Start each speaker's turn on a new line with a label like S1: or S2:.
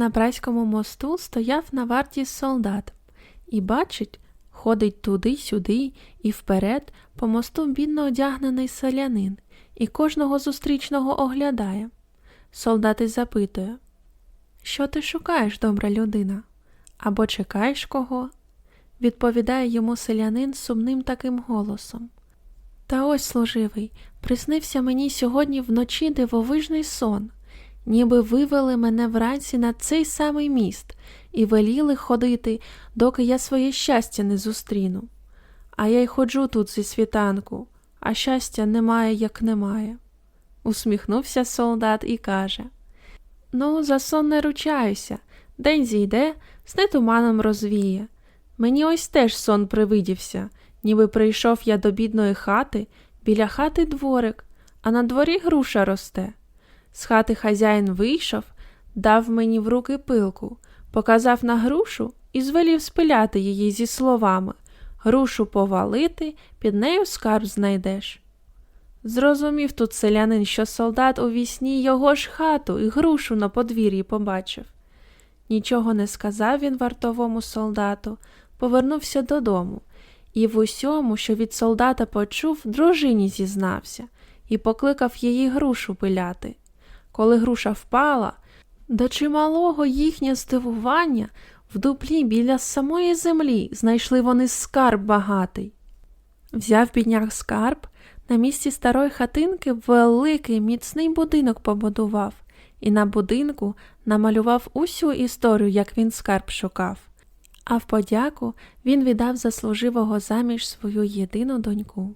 S1: На Братському мосту стояв на варті солдат і бачить, ходить туди-сюди і вперед по мосту бідно одягнений селянин і кожного зустрічного оглядає. Солдат і запитує, що ти шукаєш, добра людина? Або чекаєш кого? Відповідає йому селянин сумним таким голосом. Та ось, служивий, приснився мені сьогодні вночі дивовижний сон, ніби вивели мене вранці на цей самий міст і веліли ходити, доки я своє щастя не зустріну. А я й ходжу тут зі світанку, а щастя немає, як немає. Усміхнувся солдат і каже Ну, за сон не ручаюся. День зійде, сни туманом розвіє. Мені ось теж сон привидівся, ніби прийшов я до бідної хати, біля хати дворик, а на дворі груша росте. З хати хазяїн вийшов, дав мені в руки пилку, показав на грушу і звелів спиляти її зі словами Грушу повалити, під нею скарб знайдеш. Зрозумів тут селянин, що солдат у вісні його ж хату і грушу на подвір'ї побачив. Нічого не сказав він вартовому солдату, повернувся додому і в усьому, що від солдата почув, дружині зізнався і покликав її грушу пиляти. Коли груша впала, до чималого їхнє здивування в дуплі біля самої землі знайшли вони скарб багатий. Взяв бідняк скарб, на місці старої хатинки великий міцний будинок побудував, і на будинку намалював усю історію, як він скарб шукав. А в подяку він віддав за служивого заміж свою єдину доньку.